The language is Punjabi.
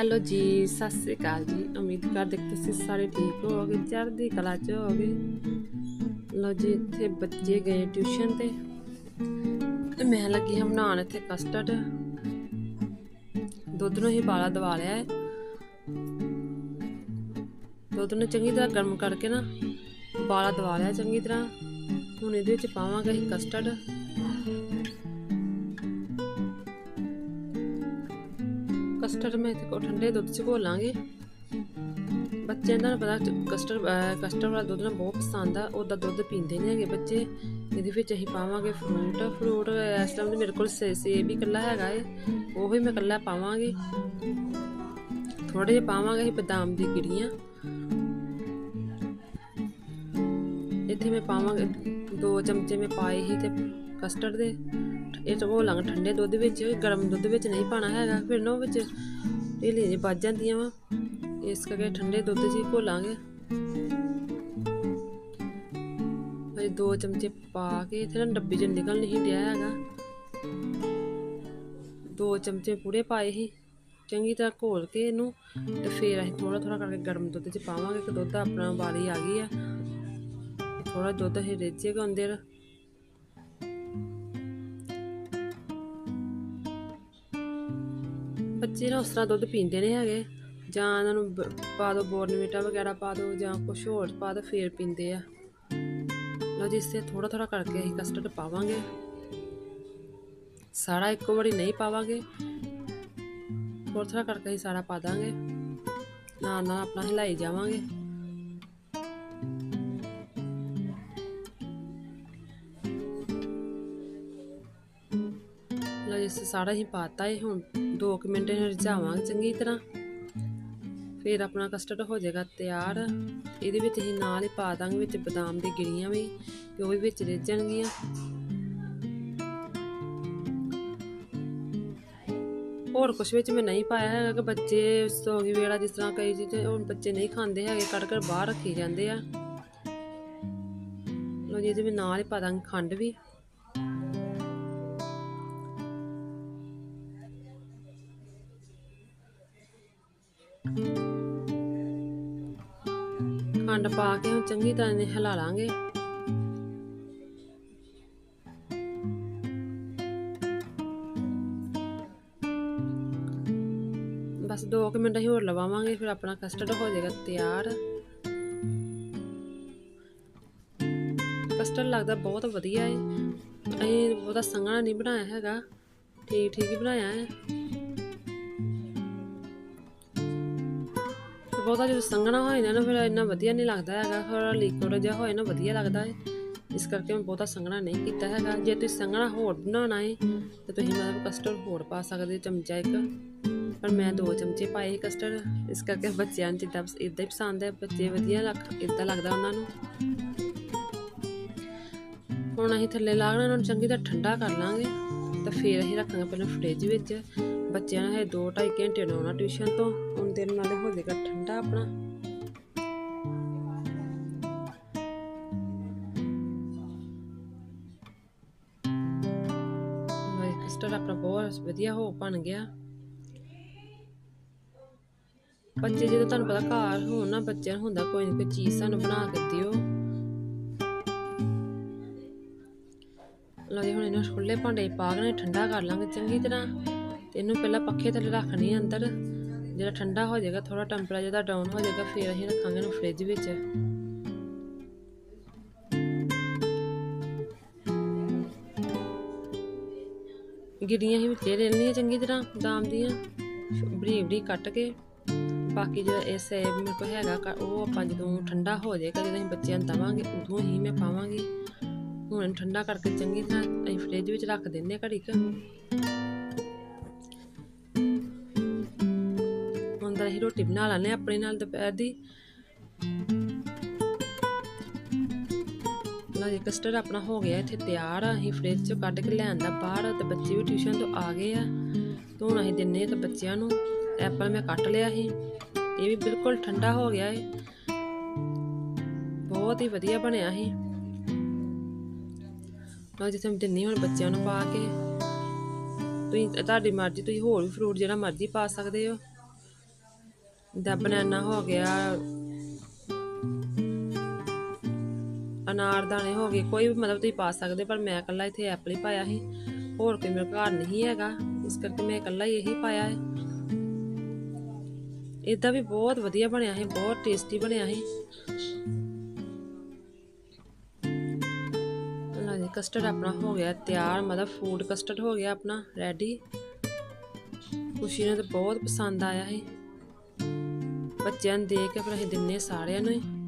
ਹੈਲੋ ਜੀ, ਸਤਿ ਸ੍ਰੀ ਅਕਾਲ ਜੀ। ਉਮੀਦ ਕਰਦੇ ਕਿ ਤੁਸੀਂ ਸਾਰੇ ਠੀਕ ਹੋਵੋਗੇ, ਚੜ੍ਹਦੀ ਕਲਾ 'ਚ ਹੋਵੋਗੇ। ਲੋ ਜੀ, ਇੱਥੇ ਬੱਚੇ ਗਏ ਟਿਊਸ਼ਨ ਤੇ ਤੇ ਮੈਂ ਲੱਗੀ ਹਾਂ ਬਣਾਉਣ ਇੱਥੇ ਕਸਟਰਡ ਦੁੱਧ ਨੂੰ ਹੀ ਬਾਲਾ ਦਵਾ ਲਿਆ ਹੈ ਦੁੱਧ ਨੂੰ ਚੰਗੀ ਤਰ੍ਹਾਂ ਗਰਮ ਕਰਕੇ ਨਾ ਬਾਲਾ ਦਵਾ ਲਿਆ ਚੰਗੀ ਤਰ੍ਹਾਂ। ਹੁਣ ਇਹਦੇ ਵਿੱਚ ਪਾਵਾਂਗੇ ਅਸੀਂ ਕਸਟਰਡ ਕਸਟਰਡ ਮੈਂ ਇੱਥੇ ਕੋ ਠੰਡੇ ਦੁੱਧ ਚ ਘੋਲਾਂਗੇ ਬੱਚਿਆਂ ਦਾ ਪਤਾ ਕਸਟਰਡ ਕਸਟਰਡ ਵਾਲਾ ਦੁੱਧ ਨਾ ਬਹੁਤ ਪਸੰਦ ਆ, ਉਹਦਾ ਦੁੱਧ ਪੀਂਦੇ ਨਹੀਂ ਹੈਗੇ ਬੱਚੇ। ਇਹਦੇ ਵਿੱਚ ਅਸੀਂ ਪਾਵਾਂਗੇ ਫਰੂਟ ਫਰੂਟ ਇਸ ਟਾਈਮ ਮੇਰੇ ਕੋਲ ਸੇਬ ਵੀ ਇਕੱਲਾ ਹੈਗਾ ਏ, ਉਹ ਵੀ ਮੈਂ ਇਕੱਲਾ ਪਾਵਾਂਗੇ। ਥੋੜੇ ਜਿਹਾ ਪਾਵਾਂਗੇ ਅਸੀਂ ਬਦਾਮ ਦੀ ਗਿਰੀਆਂ ਇੱਥੇ ਮੈਂ ਪਾਵਾਂਗੇ ਦੋ ਚਮਚੇ ਮੈਂ ਪਾਏ ਸੀ ਤੇ ਕਸਟਰਡ ਦੇ। ਇਹ ਤਾਂ ਲੰਗ ਠੰਡੇ ਦੁੱਧ ਵਿੱਚ, ਗਰਮ ਦੁੱਧ ਵਿੱਚ ਨਹੀਂ ਪਾਣਾ ਹੈਗਾ, ਫਿਰ ਨਾ ਉਹ ਵਿੱਚ ਢੇਲੀਆਂ ਜਿਹੀ ਵੱਜ ਜਾਂਦੀਆਂ ਵਾ। ਇਸ ਕਰਕੇ ਠੰਡੇ ਦੁੱਧ 'ਚ ਹੀ ਘੋਲਾਂਗੇ। ਅਜੇ ਦੋ ਚਮਚੇ ਪਾ ਕੇ ਇੱਥੇ ਨਾ ਡੱਬੀ 'ਚ ਨਿਕਲ ਨਹੀਂ ਡਿਆ ਹੈਗਾ। ਦੋ ਚਮਚੇ ਪੂਰੇ ਪਾਏ ਸੀ। ਚੰਗੀ ਤਰ੍ਹਾਂ ਘੋਲ ਕੇ ਇਹਨੂੰ ਤੇ ਫਿਰ ਅਸੀਂ ਥੋੜਾ ਥੋੜਾ ਕਰਕੇ ਗਰਮ ਦੁੱਧ 'ਚ ਪਾਵਾਂਗੇ। ਕਿ ਦੁੱਧ ਆਪਣਾ ਵਾਲੀ ਆ ਗਈ ਆ। ਥੋੜਾ ਦੁੱਧ ਅਸੀਂ ਰਿੱਝੇਗਾ ਅੰਦਰ। ਬੱਚੇ ਨਾ ਉਸ ਤਰ੍ਹਾਂ ਦੁੱਧ ਪੀਂਦੇ ਨਹੀਂ ਹੈਗੇ। ਜਾਂ ਇਹਨਾਂ ਨੂੰ ਬ- ਪਾ ਦੋ ਬੋਰਨਵੀਟਾ ਵਗੈਰਾ ਪਾ ਦੋ ਜਾਂ ਕੁਝ ਹੋਰ ਪਾ ਦੋ, ਫੇਰ ਪੀਂਦੇ ਆ। ਲਓ ਜੀ, ਇਸੇ ਥੋੜਾ ਥੋੜਾ ਕਰਕੇ ਅਸੀਂ ਕਸਟਰਡ ਪਾਵਾਂਗੇ। ਸਾਰਾ ਇੱਕੋ ਵਾਰੀ ਨਹੀਂ ਪਾਵਾਂਗੇ। ਥੋੜਾ ਥੋੜਾ ਕਰਕੇ ਅਸੀਂ ਸਾਰਾ ਪਾ ਦਾਂਗੇ। ਨਾਲ ਨਾਲ ਆਪਣਾ ਹਿਲਾਈ ਜਾਵਾਂਗੇ। ਲਓ ਜੀ ਅਸੀਂ ਸਾਰਾ ਹੀ ਪਾਤਾ ਹੈ ਹੁਣ। 2 ਮਿੰਟ ਇਹਨੂੰ ਰਿਝਾਵਾਂਗੇ ਚੰਗੀ ਤਰ੍ਹਾਂ। ਫਿਰ ਆਪਣਾ ਕਸਟਰਡ ਹੋ ਜਾਏਗਾ ਤਿਆਰ। ਇਹਦੇ ਵਿੱਚ ਹੀ ਨਾਲ ਹੀ ਪਾ ਦਾਂਗੇ ਵਿੱਚ ਬਦਾਮ ਦੀ ਗਿਰੀਆਂ ਵੀ ਉਹ ਵੀ ਵਿੱਚ ਰਿੱਝਣਗੀਆਂ ਹੋਰ ਕੁਝ ਵਿੱਚ ਮੈਂ ਨਹੀਂ ਪਾਇਆ ਹੈਗਾ ਕਿ ਬੱਚੇ ਸੌਗੀ ਵੇੜਾ ਜਿਸ ਤਰ੍ਹਾਂ ਕਈ ਚੀਜ਼ਾਂ ਹੁਣ ਬੱਚੇ ਨਹੀਂ ਖਾਂਦੇ ਹੈਗੇ ਕੱਢ ਕੇ ਬਾਹਰ ਰੱਖੀ ਜਾਂਦੇ ਆ। ਲੋ ਜੀ, ਇਹਦੇ ਵਿੱਚ ਨਾਲ ਹੀ ਪਾ ਦਾਂਗੇ ਖੰਡ ਵੀ। ਖੰਡ ਪਾ ਕੇ ਹੁਣ ਚੰਗੀ ਤਰ੍ਹਾਂ ਨੇ ਹਿਲਾ ਲਾਂਗੇ। ਬਸ 2 ਮਿੰਟ ਅਸੀਂ ਹੋਰ ਲਵਾਵਾਂਗੇ, ਫਿਰ ਆਪਣਾ ਕਸਟਰਡ ਹੋ ਜਾਏਗਾ ਤਿਆਰ। ਕਸਟਰਡ ਲੱਗਦਾ ਬਹੁਤ ਵਧੀਆ ਹੈ ਅਸੀਂ ਬਹੁਤਾ ਸੰਘਣਾ ਨਹੀਂ ਬਣਾਇਆ ਹੈਗਾ। ਠੀਕ ਠੀਕ ਹੀ ਬਣਾਇਆ ਹੈ ਬਹੁਤਾ ਜਦੋਂ ਸੰਘਣਾ ਹੋਏ ਨਾ ਫਿਰ ਇੰਨਾ ਵਧੀਆ ਨਹੀਂ ਲੱਗਦਾ ਹੈਗਾ ਥੋੜਾ ਲਿਕਵਿਡ ਜਿਹਾ ਹੋਏ ਨਾ ਵਧੀਆ ਲੱਗਦਾ ਹੈ। ਇਸ ਕਰਕੇ ਮੈਂ ਬਹੁਤਾ ਸੰਘਣਾ ਨਹੀਂ ਕੀਤਾ ਹੈਗਾ। ਜੇ ਤੁਸੀਂ ਸੰਘਣਾ ਹੋਰ ਬਣਾਉਣਾ ਹੈ, ਤਾਂ ਤੁਸੀਂ ਮਤਲਬ ਕਸਟਰਡ ਹੋਰ ਪਾ ਸਕਦੇ ਹੋ ਚਮਚਾ ਇੱਕ। ਪਰ ਮੈਂ ਦੋ ਚਮਚੇ ਪਾਏ ਕਸਟਰਡ ਇਸ ਕਰਕੇ ਬੱਚਿਆਂ ਨੂੰ ਜਿੱਦਾਂ ਇਦਾਂ ਹੀ ਪਸੰਦ ਹੈ, ਬੱਚੇ ਵਧੀਆ ਲੱਗ ਇਦਾਂ ਲੱਗਦਾ ਉਹਨਾਂ ਨੂੰ। ਹੁਣ ਅਸੀਂ ਥੱਲੇ ਲਾਗਣਾ ਨੂੰ ਚੰਗੀ ਤਰ੍ਹਾਂ ਠੰਡਾ ਕਰ ਲਾਂਗੇ। ਤਾਂ ਫਿਰ ਅਸੀਂ ਰੱਖਾਂਗੇ ਪਹਿਲਾਂ ਫ੍ਰਿਜ ਵਿੱਚ। ਬੱਚਿਆਂ ਨੇ 2 2.5 ਘੰਟੇ ਨੂੰ ਆਉਣਾ ਟਿਊਸ਼ਨ ਤੋਂ, ਹੁਣ ਦਿਨ ਨਾਲੇ ਹੋ ਜਾਏਗਾ ਠੰਡਾ ਆਪਣਾ। ਕਸਟਰਡ ਆਪਣਾ ਬਹੁਤ ਵਧੀਆ ਹੋ ਬਣ ਗਿਆ। ਬੱਚੇ ਜਦੋਂ ਤੁਹਾਨੂੰ ਪਤਾ ਘਰ ਹੋਣ ਨਾ, ਬੱਚਿਆਂ ਨੂੰ ਹੁੰਦਾ ਕੋਈ ਨਾ ਕੋਈ ਚੀਜ਼ ਸਾਨੂੰ ਬਣਾ ਕੇ ਦਿਓ। ਲਓ ਜੀ, ਹੁਣ ਇਹਨਾਂ ਖੁੱਲੇ ਭਾਂਡੇ ਪਾ ਕੇ ਠੰਡਾ ਕਰ ਲਾਂਗੇ ਚੰਗੀ ਤਰ੍ਹਾਂ। ਤੇ ਇਹਨੂੰ ਪਹਿਲਾਂ ਪੱਖੇ ਥੱਲੇ ਰੱਖਣੀ ਅੰਦਰ। ਜਿਹੜਾ ਠੰਡਾ ਹੋ ਜਾਏਗਾ ਥੋੜਾ ਟੈਂਪਰੇਚਰ ਦਾ ਡਾਊਨ ਹੋ ਜਾਏਗਾ, ਫਿਰ ਅਸੀਂ ਰੱਖਾਂਗੇ ਇਹਨੂੰ ਫ੍ਰਿਜ ਵਿੱਚ। ਗਿਰੀਆਂ ਹੀ ਵਿੱਚ ਰੇਲਣੀਆਂ ਚੰਗੀ ਤਰ੍ਹਾਂ, ਦਾਮ ਦੀਆਂ। ਬਰੀਕ ਬਰੀਕ ਕੱਟ ਕੇ। ਬਾਕੀ ਜਿਹੜਾ ਇਹ ਸੇਬ ਮੇਰੇ ਕੋਲ ਹੈਗਾ ਉਹ ਆਪਾਂ ਜਦੋਂ ਠੰਡਾ ਹੋ ਜਾਏਗਾ, ਜਦੋਂ ਅਸੀਂ ਬੱਚਿਆਂ ਨੂੰ ਦਵਾਂਗੇ, ਉਦੋਂ ਹੀ ਮੈਂ ਪਾਵਾਂਗੀ। ਹੁਣ ਇਹਨੂੰ ਠੰਡਾ ਕਰਕੇ ਚੰਗੀ ਤਰ੍ਹਾਂ ਅਸੀਂ ਫ੍ਰਿਜ ਵਿੱਚ ਰੱਖ ਦਿੰਦੇ ਹਾਂ ਘੜੀ ਕੁ। ਅਸੀਂ ਰੋਟੀ ਬਣਾ ਲੈਣੇ ਆਪਣੇ ਨਾਲ ਦੁਪਹਿਰ ਦੀ। ਲਓ ਜੀ ਕਸਟਰਡ ਆਪਣਾ ਹੋ ਗਿਆ, ਇੱਥੇ ਤਿਆਰ ਆ, ਅਸੀਂ ਫ੍ਰਿਜ ਚੋਂ ਕੱਢ ਕੇ ਲੈਣ ਦਾ ਬਾਹਰ, ਤੇ ਬੱਚੇ ਵੀ ਟਿਊਸ਼ਨ ਤੋਂ ਆ ਗਏ ਆ। ਤੇ ਹੁਣ ਅਸੀਂ ਦਿੰਨੇ ਤਾਂ ਬੱਚਿਆਂ ਨੂੰ ਐਪਲ ਮੈਂ ਕੱਟ ਲਿਆ ਸੀ, ਇਹ ਵੀ ਬਿਲਕੁਲ ਠੰਡਾ ਹੋ ਗਿਆ ਏ। ਬਹੁਤ ਹੀ ਵਧੀਆ ਬਣਿਆ ਸੀ। ਲਓ ਜਿੱਥੇ ਮੈਂ ਦਿੰਨੀ ਹੁਣ ਬੱਚਿਆਂ ਨੂੰ ਪਾ ਕੇ। ਤੁਸੀਂ, ਤੁਹਾਡੀ ਮਰਜ਼ੀ, ਤੁਸੀਂ ਹੋਰ ਵੀ ਫਰੂਟ ਜਿਹੜਾ ਮਰਜ਼ੀ ਪਾ ਸਕਦੇ ਹੋ। ਦਾ ਬਨਾਨਾ ਹੋ ਗਿਆ ਅਨਾਰਦਾਨੇ ਹੋ ਗਏ, ਕੋਈ ਵੀ ਮਤਲਬ ਤੁਸੀਂ ਪਾ ਸਕਦੇ ਪਰ ਮੈਂ ਇਕੱਲਾ ਇੱਥੇ ਐਪਲ ਹੀ ਪਾਇਆ ਸੀ, ਹੋਰ ਕੋਈ ਮੇਰੇ ਘਰ ਨਹੀਂ ਹੈਗਾ, ਇਸ ਕਰਕੇ ਮੈਂ ਇਕੱਲਾ ਹੀ ਇਹੀ ਪਾਇਆ ਹੈ। ਇਦਾਂ ਵੀ ਬਹੁਤ ਵਧੀਆ ਬਣਿਆ ਹੈ ਬਹੁਤ ਟੇਸਟੀ ਬਣਿਆ ਹੈ ਲਓ ਕਸਟਰਡ ਆਪਣਾ ਹੋ ਗਿਆ ਤਿਆਰ, ਮਤਲਬ ਫੂਡ ਕਸਟਰਡ ਹੋ ਗਿਆ ਆਪਣਾ ਰੈਡੀ ਖੁਸ਼ੀ ਨੂੰ ਤਾਂ ਬਹੁਤ ਪਸੰਦ ਆਇਆ ਹੈ ਬੱਚਿਆਂ ਨੂੰ ਦੇਖ ਕੇ ਫਿਰ ਅਸੀਂ ਦਿੰਨੇ ਸਾਰਿਆਂ ਨੂੰ ਹੀ।